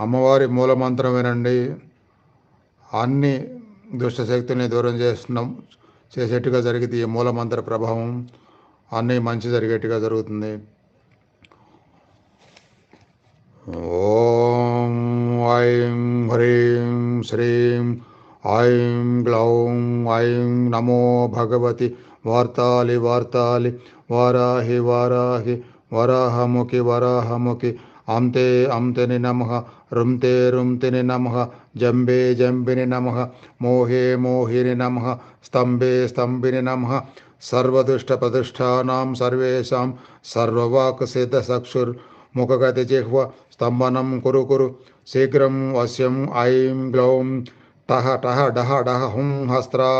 అమ్మవారి మూలమంత్రం వినండి అన్ని దుష్టశక్తుల్ని దూరం చేస్తున్నాం. చేసేట్టుగా జరిగితే ఈ మూలమంత్ర ప్రభావం అన్నీ మంచి జరిగేట్టుగా జరుగుతుంది. ఓం ఐం హ్రీం శ్రీం ఐం గ్లౌం ఐం నమో భగవతి वार्ताले वार्ताले, वाराहे वाराहे वराहमुखे वराहमुखे अंते अंतने नमः, रुमते रुमतिने नमः, जम्बे जम्बिने नमः, मोहे मोहिने नमः स्तंभे स्तंभिने नमः, सर्वदुष्टप्रतिष्ठानां सर्वेषां सर्ववाक्सिद्धचक्षुर्मुखगतिजिह्व स्तम्भनं कुरु कुरु, शीघ्रं वश्यं ऐं ग्लौं टः टः डः डः हुं हस्त्राय।